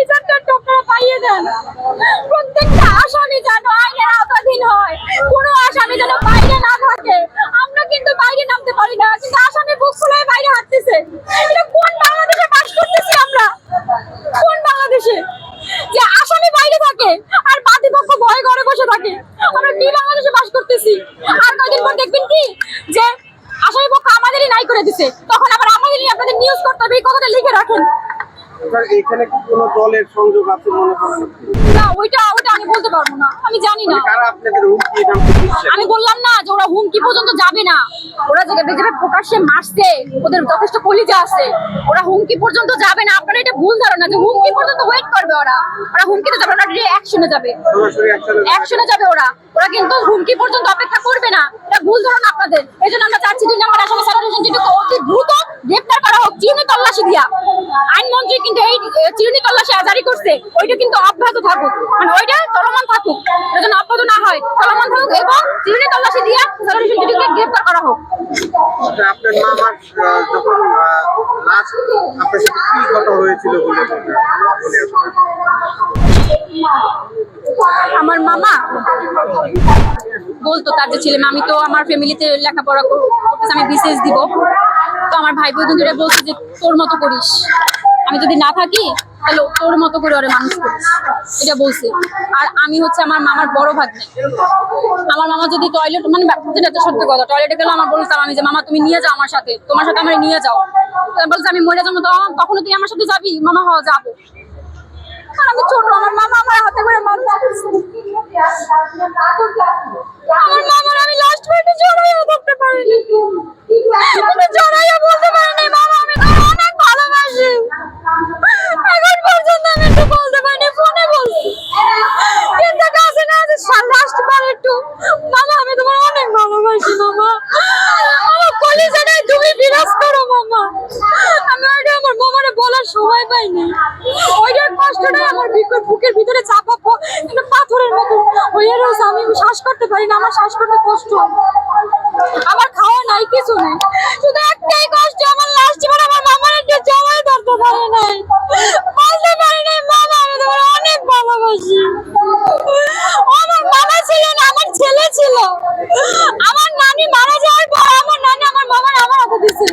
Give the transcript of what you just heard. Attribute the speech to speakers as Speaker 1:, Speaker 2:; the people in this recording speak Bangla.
Speaker 1: বিচারটা আপনারা পাইয়ে দেন। প্রত্যেকটা আসামি যেন আইনের আওতাধীন হয়। কোনো আসামি যেন বাইরে না থাকে। আমরা কিন্তু বাইরে নামতে পারি না, কিন্তু আসামি বুক খুলে বাইরে হাঁটতেছে। এটা কোন বাংলাদেশে বাস করতেছি আমরা? কোন বাংলাদেশে? যে আসামি বাইরে থাকে আর বাদীপক্ষ ভয় ঘরে বসে থাকে। আমরা কি বাংলাদেশে বাস করতেছি? আর কয়দিন পর দেখবেন কি? যে আসামি পক্ষ আমাদেরই নাই করে দিছে। তখন আবার আমাদেরই আপনাদের নিউজ করতে হবে এই কথাটা লিখে রাখেন।
Speaker 2: এখানে কি কোনো দলের সংযোগ আছে মনে করেন?
Speaker 1: না ওইটা আমি বলতে পারব না। আমি জানি না।
Speaker 2: মানে কারা আপনাদের হুমকি
Speaker 1: আমি বললাম না যে ওরা হুমকি পর্যন্ত যাবে না। ওরা প্রকাশ্যে মারছে ওদের যথেষ্ট কলিজা আছে। ওরা হুমকি পর্যন্ত যাবে না। আপনারা এটা ভুল ধারণা যে হুমকি পর্যন্ত ওয়েট করবে ওরা। ওরা হুমকিতে যাবে ওরা অ্যাকশনে যাবে। অ্যাকশনে যাবে। ওরা। ওরা কিন্তু হুমকি পর্যন্ত অপেক্ষা করবে না। এটা ভুল ধারণা আপনাদের। এই জন্য আমরা চাচ্ছি দুই নম্বর আসামি সারা হোসেনটিকে অতি দ্রুত গ্রেপ্তার করা হোক চিরুনি তল্লাশি দিয়া আইনমন্ত্রী কিন্তু এই চিরুনি তল্লাশি জারি করছে ওইটা কিন্তু অব্যাহত থাকুক। মানে ওইটা চলমান থাকুক এটা যেন অব্যাহত না হয়। চলমান থাকুক এবং চিরুনি তল্লাশি দিয়া সারা হোসেনটিকে গ্রেপ্তার করা হোক।
Speaker 2: আচ্ছা, আপনার মামার যখন লাস্ট আপনার সাথে কি কথা হয়েছিল বলে
Speaker 1: আমার মামা বলতো তার যে ছেলে আমি তো আমার ফ্যামিলিতে লেখাপড়া কর- করতেছি আমি বিসিএস দিব। তো আমার ভাই বোন বলছে যে তোর মতো করিস। আমি যদি না থাকি, তাহলে তোর মতো করে ওরে মানুষ এটা বলছে। আর আমি হচ্ছে আমার মামার বড় ভাগ্নে। আমার মামা যদি টয়লেট মানে যেটা তো সত্যি কথা। টয়লেটে গেলে আমার বলতাম আমি যে, মামা, তুমি নিয়ে যাও আমার সাথে। তোমার সাথে আমার নিয়ে যাও। বলছে, আমি মরে যাব তো তখনও তুই আমার সাথে যাবি? মামা হওয়া যাব। আমি ছোট, আমার মামা আমার হাতে করে মানুষ করছে। আমার মামার আমি লাস্ট পয়েন্টে জড়াইয়া ধরতে পারিনি আমি জড়াইয়া বলতে পারিনি মামা আমি তোমাকে অনেক ভালোবাসি এখন পর্যন্ত আমি একটু বলতে পারিনি ফোনে বলছি কিন্তু কাছে না যে লাস্ট বার একটু মামা আমি তোমার অনেক ভালোবাসি মামা আমার কলিজাটাই তুমি বিরাজ করো মামা আমি ওইটা আমার মামারে বলার সময় পাইনি। ওইটার কষ্টটাই আমার বুকের ভিতরে চাপা একটা পাথরের মতো হয়ে রয়েছে। আমি শ্বাস করতে পারি না, আমার শ্বাস করতে কষ্ট। আমার খাওয়া নাই, কিছু নেই। শুধু একটাই কষ্ট, আমার লাস্ট বার আমার মামার একটু জমায় ধরতে পারে নাই। বলতে পারি নাই, মামা, আমি তোমার অনেক ভালোবাসি। আমার মামা ছিল না, আমার ছেলে ছিল। আমার নানি মারা যাওয়ার পর আমার নানি আমার মামার আমার হাতে দিছে।